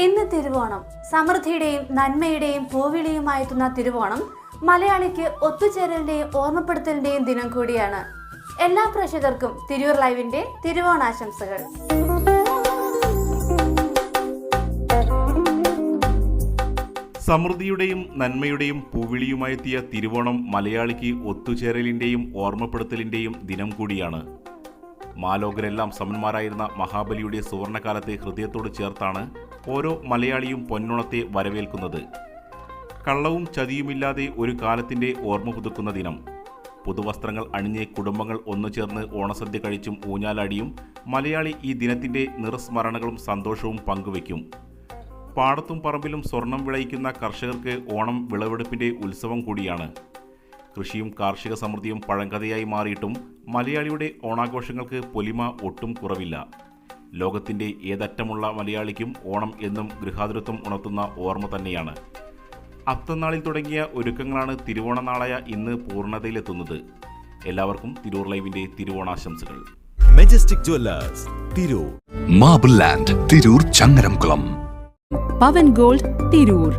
ഇന്ന് തിരുവോണം. സമൃദ്ധിയുടെയും നന്മയുടെയും പൂവിളിയുമായെത്തുന്ന തിരുവോണം മലയാളിക്ക് ഒത്തുചേരലിന്റെയും ഓർമ്മപ്പെടുത്തലിന്റെയും ദിനം കൂടിയാണ്. എല്ലാ പ്രേക്ഷകർക്കും തിരൂർ ലൈവിന്റെ തിരുവോണാശംസകൾ. സമൃദ്ധിയുടെയും നന്മയുടെയും പൂവിളിയുമായെത്തിയ തിരുവോണം മലയാളിക്ക് ഒത്തുചേരലിന്റെയും ഓർമ്മപ്പെടുത്തലിന്റെയും ദിനം കൂടിയാണ്. മാലോകരെല്ലാം സമന്മാരായിരുന്ന മഹാബലിയുടെ സുവർണകാലത്തെ ഹൃദയത്തോട് ചേർത്താണ് ഓരോ മലയാളിയും പൊന്നുണത്തെ വരവേൽക്കുന്നത്. കള്ളവും ചതിയുമില്ലാതെ ഒരു കാലത്തിന്റെ ഓർമ്മ പുതുക്കുന്ന ദിനം. പുതുവസ്ത്രങ്ങൾ അണിഞ്ഞ് കുടുംബങ്ങൾ ഒന്നു ചേർന്ന് ഓണസദ്യ കഴിച്ചും ഊഞ്ഞാലാടിയും മലയാളി ഈ ദിനത്തിന്റെ നിറസ്മരണകളും സന്തോഷവും പങ്കുവയ്ക്കും. പാടത്തും പറമ്പിലും സ്വർണം വിളയിക്കുന്ന കർഷകർക്ക് ഓണം വിളവെടുപ്പിന്റെ ഉത്സവം കൂടിയാണ്. കൃഷിയും കാർഷിക സമൃദ്ധിയും പഴങ്കഥയായി മാറിയിട്ടും മലയാളിയുടെ ഓണാഘോഷങ്ങൾക്ക് പൊലിമ ഒട്ടും കുറവില്ല. ലോകത്തിന്റെ ഏതറ്റമുള്ള മലയാളിക്കും ഓണം എന്നും ഗൃഹാതുരത്വം ഉണർത്തുന്ന ഓർമ്മ തന്നെയാണ്. അത്തനാളിൽ തുടങ്ങിയ ഒരുക്കങ്ങളാണ് തിരുവോണനാളായ ഇന്ന് പൂർണതയിലെത്തുന്നത്. എല്ലാവർക്കും തിരൂർ ലൈവിന്റെ തിരുവോണാശംസകൾ. Majestic Jewellers Tirur Marble Land Tirur Changaramkulam Pavan Gold Tirur